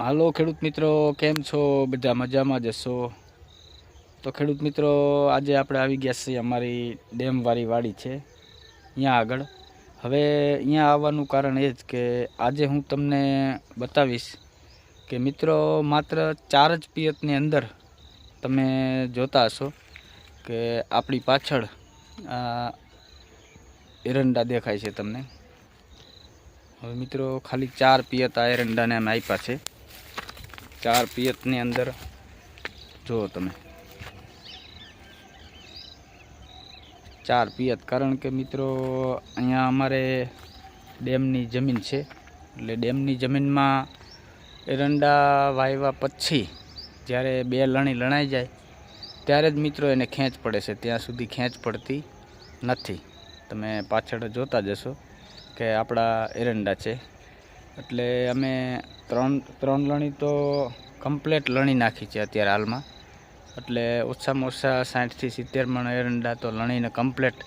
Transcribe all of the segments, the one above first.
હાલો ખેડૂત મિત્રો, કેમ છો? બધા મજામાં જશો તો ખેડૂત મિત્રો, આજે આપણે આવી ગયા છીએ અમારી ડેમવાળી વાડી છે અહીંયા આગળ. હવે અહીંયા આવવાનું કારણ એ જ કે આજે હું તમને બતાવીશ કે મિત્રો, માત્ર ચાર જ પિયતની અંદર તમે જોતા હશો કે આપણી પાછળ એરંડા દેખાય છે તમને. હવે મિત્રો, ખાલી ચાર પિયત આ એરંડાને અમે આપ્યા છે. ચાર પિયતની અંદર. જુઓ તમે. ચાર પિયત. કારણ કે મિત્રો, અહીંયા અમારે ડેમની જમીન છે. એટલે ડેમની જમીનમાં એરંડા વાવ્યા પછી જ્યારે બે લણી લણાઈ જાય, ત્યારે જ મિત્રો એને ખેંચ પડે છે. ત્યાં સુધી ખેંચ પડતી નથી. તમે પાછળ જોતા જશો કે આપણા એરંડા છે. એટલે અમે ત્રણ ત્રણ લણી તો કમ્પ્લેટ લણી નાખી છે અત્યારે હાલમાં. એટલે ઓછામાં ઓછા સાઠથી સિત્તેર મણ એરંડા તો લણીને કમ્પ્લેટ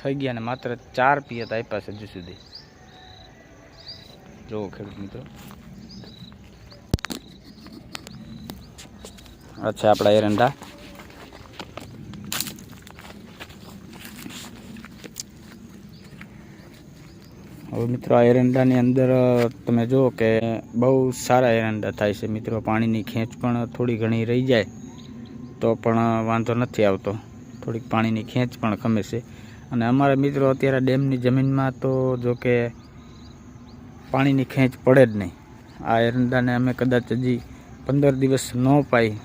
થઈ ગયા ને માત્ર ચાર પિયત આપ્યા છે હજુ સુધી. જુઓ ખેડૂત મિત્રો. અચ્છા આપણા એરંડા. હવે મિત્રો આ એરંડાની અંદર તમે જુઓ કે બહુ સારા એરંડા થાય છે મિત્રો. પાણીની ખેંચ પણ થોડી ઘણી રહી જાય, તો પણ વાંધો નથી આવતો. થોડીક પાણીની ખેંચ પણ ખમે છે. અને અમારા મિત્રો અત્યારે ડેમની જમીનમાં તો જો કે પાણીની ખેંચ પડે જ નહીં. આ એરંડાને અમે કદાચ હજી પંદર દિવસ ન પાઈ,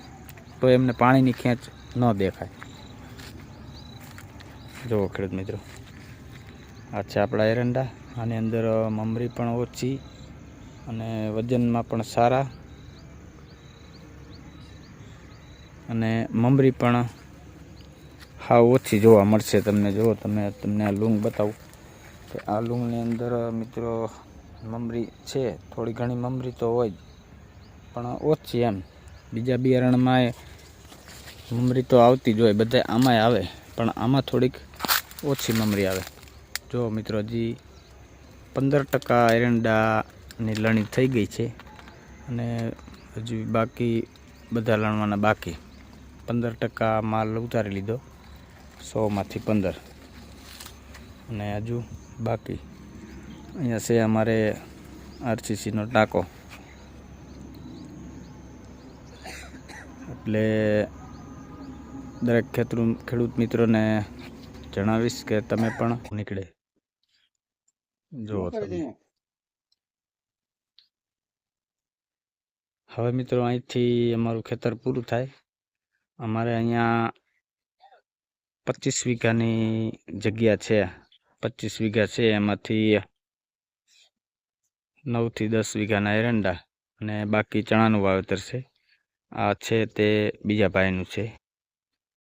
તો એમને પાણીની ખેંચ ન દેખાય. જુઓ ખેડૂત મિત્રો, આ છે આપણા એરંડા. આની અંદર મમરી પણ ઓછી અને વજનમાં પણ સારા. અને મમરી પણ હાવ ઓછી જોવા મળશે તમને. જુઓ તમે, તમને આ લૂંગ બતાવું. કે આ લૂંગની અંદર મિત્રો, મમરી છે. થોડી ઘણી મમરી તો હોય પણ ઓછી એમ. બીજા બિયારણમાં મમરી તો આવતી જ હોય બધા આમાંય આવે, પણ આમાં થોડીક ઓછી મમરી આવે. જો મિત્રો, હજી પંદર ટકા એરંડાની લણી થઈ ગઈ છે અને હજુ બાકી બધા લણવાના બાકી. પંદર ટકા માલ ઉતારી લીધો, સોમાંથી પંદર. અને હજુ બાકી. અહીંયા છે અમારે આરસીસીનો ટાંકો. એટલે દરેક ખેતરું ખેડૂત મિત્રોને જણાવીશ કે તમે પણ નીકળે. જુઓ હવે મિત્રો અહીંથી અમારું ખેતર પૂરું થાય. અમારે અહીંયા પચીસ વીઘાની જગ્યા છે. પચીસ વીઘા છે એમાંથી નવથી દસ વીઘાના એરંડા અને બાકી ચણાનું વાવેતર છે. આ છે તે બીજા ભાઈનું છે.